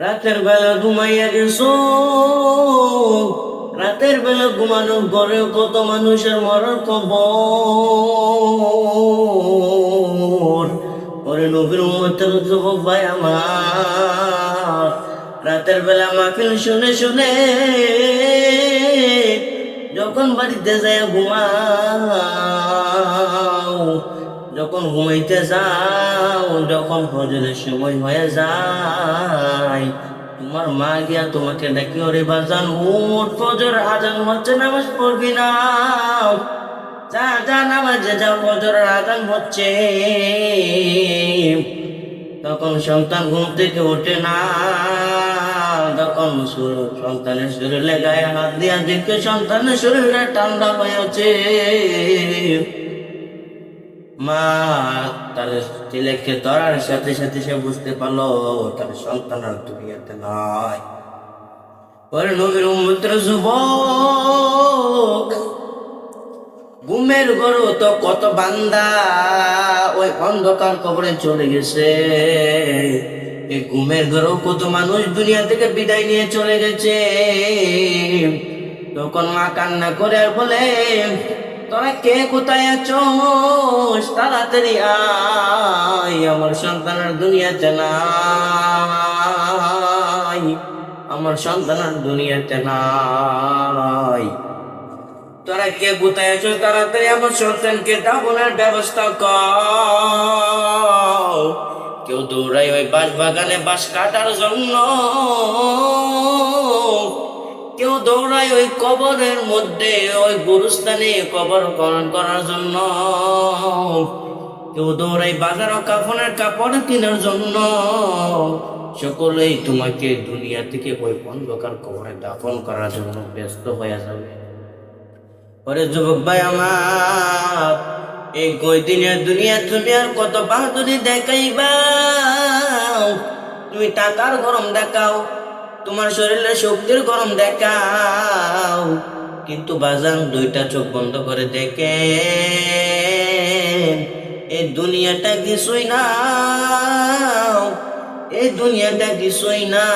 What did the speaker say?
রাতের বেলা ঘুমাইয়া গেছো? রাতের বেলা ঘুমানোর পরে কত মানুষের মরার খবর? ওরে নবীর উম্মতের যুবক ভাই আমার। রাতের বেলা মাহফিল শুনে শুনে যখন বাড়িতে যায় ঘুমাও যখন ঘুমাইতে যাও, যখন ফজরের সময় হয়ে যায়, তোমার মা গিয়া তোমাকে ডাকি, ওরে বাজান, উঠ, ফজর, আজান, হচ্ছে নামাজ পড়বি না। যা যা, নামাজে, যা ফজর, আজান হচ্ছে। তখন সন্তান ঘুম থেকে ওঠে না। তখন সন্তানের শরীরে গায়ে হাত দিয়া দেখে সন্তানের শরীরে ঠান্ডা হয়েছে মা, তার ছেলেকে ধরার সাথে সাথে সে বুঝতে পারল, তার সন্তান আর দুনিয়াতে নয় ওরে নবীর উম্মতের যুবক, ঘুমের গরু তো কত বান্দা ওই অন্ধকার কবরে চলে গেছে। এই ঘুমের ঘরেও কত মানুষ দুনিয়া থেকে বিদায় নিয়ে চলে গেছে। তখন মা কান্না করে আর বলে তোরা কে কোথায় আছো? তাড়াতাড়ি আয়, আমার সন্তানের দুনিয়াতে নাই আমার সন্তানের দুনিয়াতে নাই তোরা কে কোথায় আছো? তাড়াতাড়ি আমার সন্তানকে দাফনের ব্যবস্থা কর। কেউ দৌড়াই ওই বাঁশ বাগানে বাঁশ কাটার জন্য। কেউ দৌড়ায় ওই কবরের মধ্যে, ওই গুরুস্থানে কবর করার জন্য। কেউ দৌড়াই বাজার কাফনের কাপড় কেনার জন্য। সকলেই তোমাকে দুনিয়া থেকে ওই অন্ধকার কবরে দাফন করার জন্য ব্যস্ত হয়ে যাবে। ওরে যুবক ভাই আমার, এই কয়দিনের দুনিয়া দুনিয়ার কত বাহাদুরি দেখাইবা? তুমি টাকার গরম দেখাও। তোমার শরীরে শক্তির গরম দেখাও। কিন্তু বাজান দুইটা চোখ বন্ধ করে দেখে এই দুনিয়াটা কিছুই না এই দুনিয়াটা কিছুই না